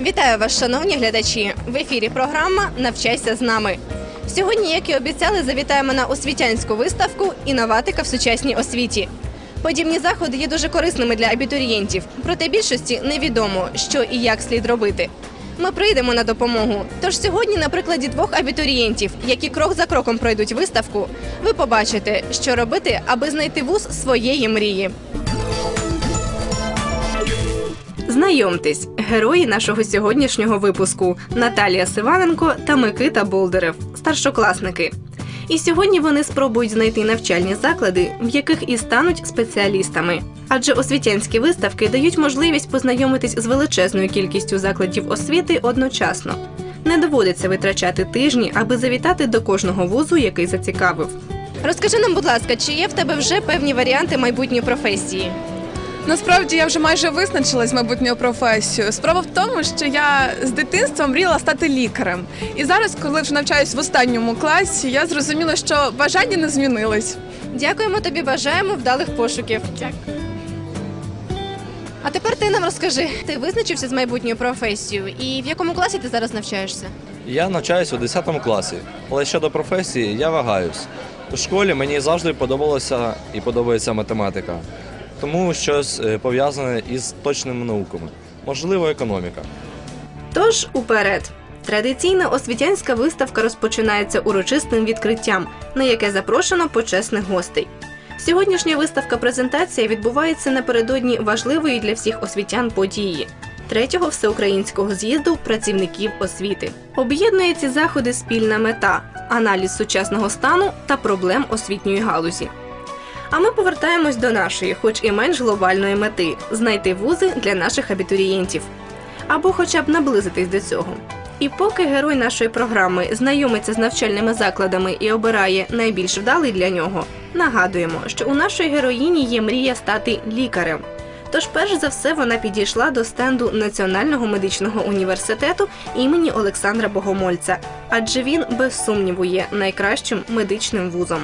Вітаю вас, шановні глядачі! В ефірі програма Навчайся з нами. Сьогодні, як і обіцяли, завітаємо на освітянську виставку Інноватика в сучасній освіті. Подібні заходи є дуже корисними для абітурієнтів, проте більшості невідомо, що і як слід робити. Ми прийдемо на допомогу. Тож сьогодні, на прикладі двох абітурієнтів, які крок за кроком пройдуть виставку, ви побачите, що робити, аби знайти вуз своєї мрії. Знайомтесь, герої нашого сьогоднішнього випуску Наталія Сиваненко та Микита Болдерев, старшокласники. І сьогодні вони спробують знайти навчальні заклади, в яких і стануть спеціалістами. Адже освітянські виставки дають можливість познайомитись з величезною кількістю закладів освіти одночасно. Не доводиться витрачати тижні, аби завітати до кожного вузу, який зацікавив. Розкажи нам, будь ласка, чи є в тебе вже певні варіанти майбутньої професії? Насправді я вже майже визначилась з майбутньою професією. Справа в тому, що я з дитинства мріяла стати лікарем. І зараз, коли вже навчаюсь в останньому класі, я зрозуміла, що бажання не змінилось. Дякуємо тобі, бажаємо вдалих пошуків. Дякую. А тепер ти нам розкажи, ти визначився з майбутньою професією і в якому класі ти зараз навчаєшся? Я навчаюся у 10 класі, але щодо професії я вагаюсь. У школі мені завжди подобалася і подобається математика, тому щось е, пов'язане із точними науками, можливо, економіка. Тож уперед. Традиційна освітянська виставка розпочинається урочистим відкриттям, на яке запрошено почесних гостей. Сьогоднішня виставка-презентація відбувається напередодні важливої для всіх освітян події третього всеукраїнського з'їзду працівників освіти. Об'єднує ці заходи спільна мета аналіз сучасного стану та проблем освітньої галузі. А ми повертаємось до нашої, хоч і менш глобальної мети знайти вузи для наших абітурієнтів або хоча б наблизитись до цього. І поки герой нашої програми знайомиться з навчальними закладами і обирає найбільш вдалий для нього, нагадуємо, що у нашої героїні є мрія стати лікарем. Тож, перш за все, вона підійшла до стенду Національного медичного університету імені Олександра Богомольця, адже він без сумніву є найкращим медичним вузом.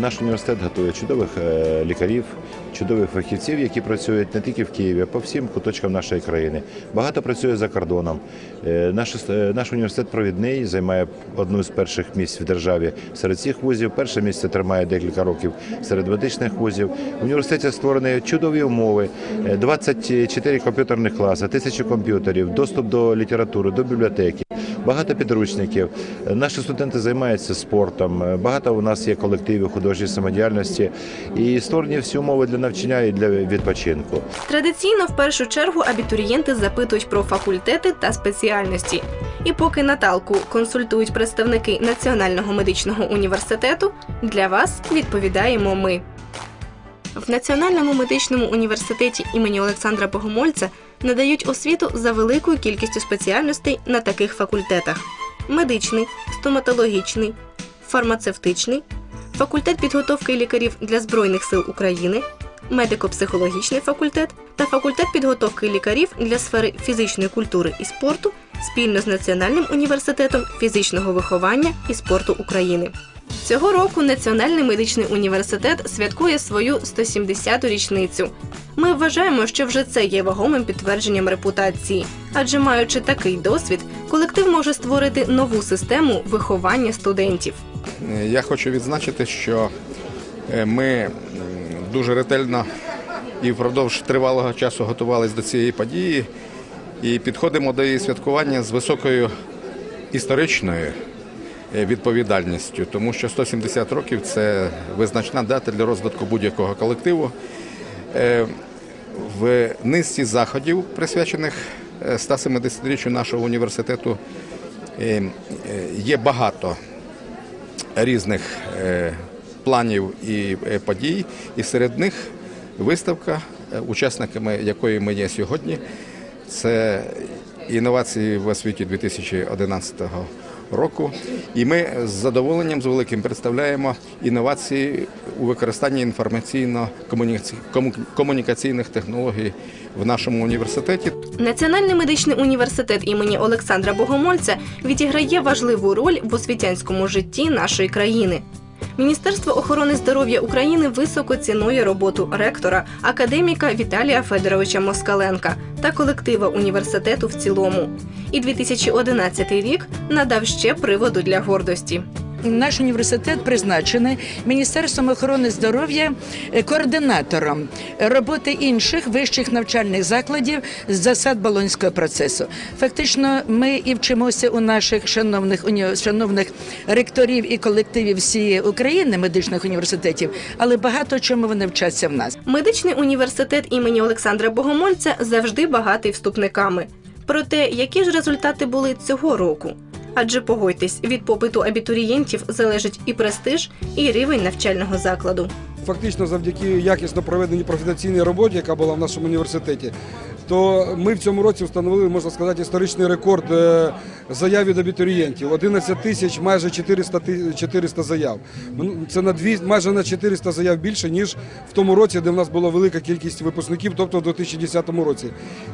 Наш університет готує чудових е, лікарів, чудових фахівців, які працюють не тільки в Києві, а по всім куточкам нашої країни. Багато працює за кордоном. Е, Наш, е, наш університет провідний займає одну з перших місць в державі серед цих вузів. Перше місце тримає декілька років серед медичних вузів. В університеті створені чудові умови: Е, 24 комп'ютерних класи, тисячі комп'ютерів, доступ до літератури, до бібліотеки. Багато підручників. Наші студенти займаються спортом. Багато у нас є колективів художньої самодіяльності і створені всі умови для навчання і для відпочинку. Традиційно в першу чергу абітурієнти запитують про факультети та спеціальності. І поки Наталку консультують представники Національного медичного університету, для вас відповідаємо ми. В Національному медичному університеті імені Олександра Богомольця надають освіту за великою кількістю спеціальностей на таких факультетах: медичний, стоматологічний, фармацевтичний, факультет підготовки лікарів для Збройних сил України, медико-психологічний факультет та факультет підготовки лікарів для сфери фізичної культури і спорту спільно з Національним університетом фізичного виховання і спорту України. Цього року Національний медичний університет святкує свою 170-ту річницю. Ми вважаємо, що вже це є вагомим підтвердженням репутації, адже маючи такий досвід, колектив може створити нову систему виховання студентів. Я хочу відзначити, що е, ми дуже ретельно і впродовж тривалого часу готувалися до цієї події і підходимо до її святкування з високою історичною е, відповідальністю, тому що 170 років це визначна дата для розвитку будь-якого колективу. Е, В низці заходів, присвячених е, 170-річчю нашого університету, е, е, є багато різних е, планів і е, подій, і серед них виставка, е, учасниками якої ми є сьогодні, це інновації в освіті 2011 року. І ми з задоволенням з великим представляємо інновації у використанні інформаційно-комунікаційних технологій в нашому університеті. Національний медичний університет імені Олександра Богомольця відіграє важливу роль в освітянському житті нашої країни. Міністерство охорони здоров'я України високо цінує роботу ректора, академіка Віталія Федоровича Москаленка та колектива університету в цілому. І 2011 рік надав ще приводу для гордості. Наш університет призначений Міністерством охорони здоров'я е, координатором роботи інших вищих навчальних закладів з засад болонського процесу. Фактично, ми і вчимося у наших шановних шановних ректорів і колективів всієї України медичних університетів, але багато чому вони вчаться в нас. Медичний університет імені Олександра Богомольця завжди багатий вступниками. Проте, які ж результати були цього року? Адже погодьтесь, від попиту абітурієнтів залежить і престиж, і рівень навчального закладу. фактично завдяки якісно проведеній професійній роботі, яка була в нашому університеті, то ми в цьому році встановили, можна сказати, історичний рекорд е, заяв від абітурієнтів. 11 тисяч, майже 400, ти- 400 заяв. Це на дві, майже на 400 заяв більше, ніж в тому році, де в нас була велика кількість випускників, тобто в 2010 році.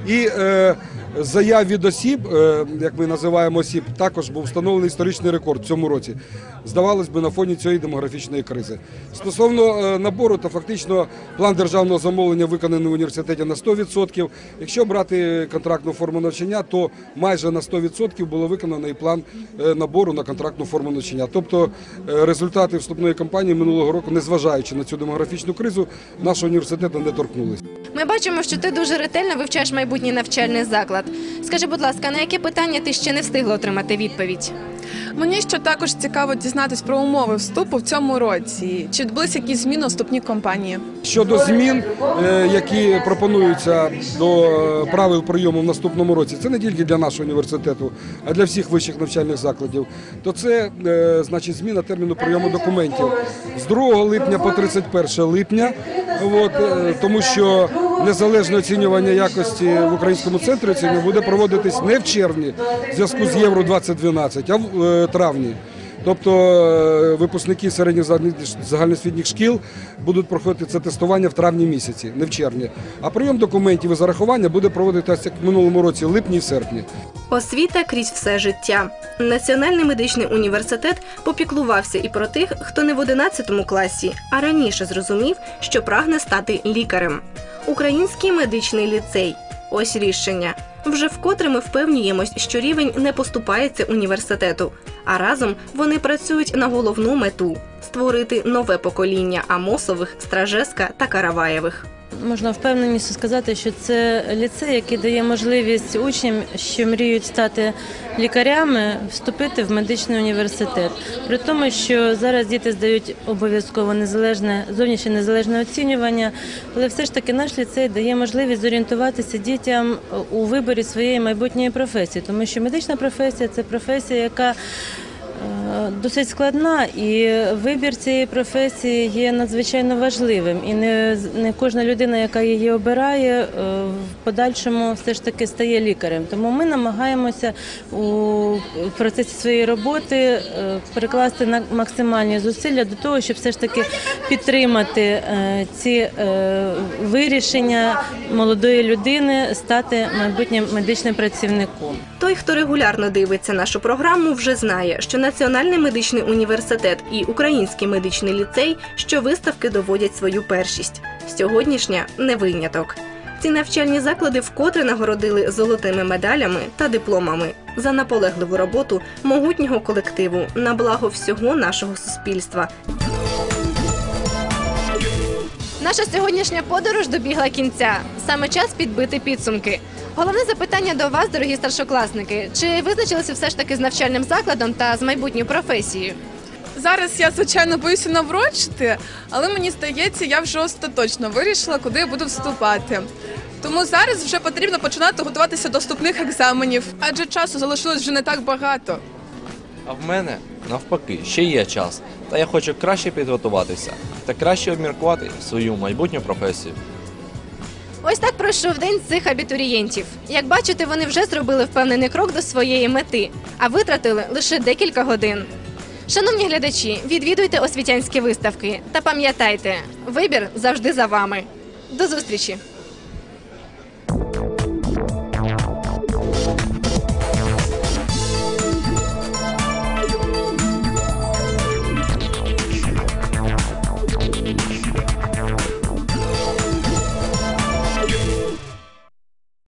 І е, заяв від осіб, е, як ми називаємо осіб, також був встановлений історичний рекорд в цьому році. Здавалось би, на фоні цієї демографічної кризи. Стосовно е, набору, то фактично план державного замовлення виконаний в університеті на 100%. Якщо брати контрактну форму навчання, то майже на 100% було виконано і план е, набору на контрактну форму навчання. Тобто е, результати вступної кампанії минулого року, незважаючи на цю демографічну кризу, нашого університету не торкнулися. Ми бачимо, що ти дуже ретельно вивчаєш майбутній навчальний заклад. Скажи, будь ласка, на яке питання ти ще не встигла отримати відповідь? Мені ще також цікаво дізнатись про умови вступу в цьому році. Чи відбулися якісь зміни у компанії? Щодо змін, е, які пропонуються до е, правил прийому в наступному році, це не тільки для нашого університету, а для всіх вищих навчальних закладів. То це е, значить зміна терміну прийому документів з 2 липня по 31 липня. От, тому що незалежне оцінювання якості в українському центрі оцінювання буде проводитись не в червні в зв'язку з Євро 2012, а в е, травні. Тобто е, випускники середніх загальноосвітніх шкіл будуть проходити це тестування в травні місяці, не в червні. А прийом документів і зарахування буде проводитися як в минулому році, липні і серпні. Освіта крізь все життя. Національний медичний університет попіклувався і про тих, хто не в 11 класі, а раніше зрозумів, що прагне стати лікарем. Український медичний ліцей. Ось рішення. Вже вкотре ми впевнюємось, що рівень не поступається університету, а разом вони працюють на головну мету створити нове покоління Амосових, Стражеска та Караваєвих. Можна впевненістю сказати, що це ліцей, який дає можливість учням, що мріють стати лікарями, вступити в медичний університет. При тому, що зараз діти здають обов'язково незалежне зовнішнє незалежне оцінювання, але все ж таки наш ліцей дає можливість зорієнтуватися дітям у виборі своєї майбутньої професії, тому що медична професія це професія, яка Досить складна, і вибір цієї професії є надзвичайно важливим. І не, не кожна людина, яка її обирає, е, в подальшому все ж таки стає лікарем. Тому ми намагаємося у процесі своєї роботи е, перекласти на максимальні зусилля до того, щоб все ж таки підтримати е, ці вирішення молодої людини стати майбутнім медичним працівником. Той, хто регулярно дивиться нашу програму, вже знає, що Національний медичний університет і Український медичний ліцей щовиставки доводять свою першість. Сьогоднішня не виняток. Ці навчальні заклади вкотре нагородили золотими медалями та дипломами за наполегливу роботу могутнього колективу на благо всього нашого суспільства. Наша сьогоднішня подорож добігла кінця. Саме час підбити підсумки. Головне запитання до вас, дорогі старшокласники: чи визначилися все ж таки з навчальним закладом та з майбутньою професією? Зараз я звичайно боюся наврочити, але мені здається, я вже остаточно вирішила, куди я буду вступати. Тому зараз вже потрібно починати готуватися до вступних екзаменів, адже часу залишилось вже не так багато. А в мене навпаки ще є час. Та я хочу краще підготуватися та краще обміркувати свою майбутню професію. Ось так пройшов день цих абітурієнтів. Як бачите, вони вже зробили впевнений крок до своєї мети, а витратили лише декілька годин. Шановні глядачі, відвідуйте освітянські виставки та пам'ятайте, вибір завжди за вами. До зустрічі!